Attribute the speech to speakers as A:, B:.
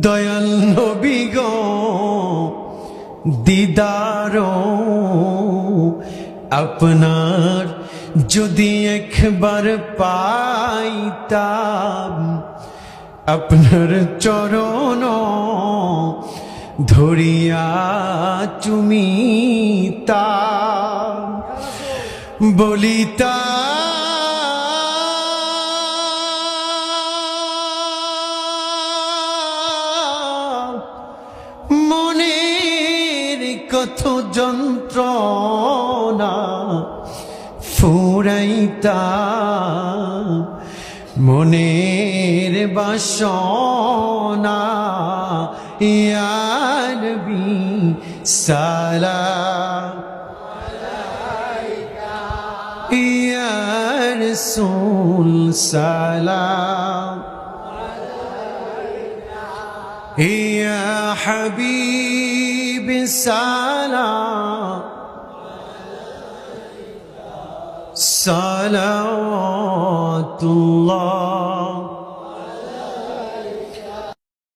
A: দয়াল নবী গো দিদার আপনার যদি একবার পাইতাম আপনার চরণ ধরিয়া চুমিতা বলিতা কত যন্ত্রণা ফুরাইতা মনের বাসনা। ইয়ার বি ইয়ার সুল সালা ইয়া হাবিব। سلام صلوات الله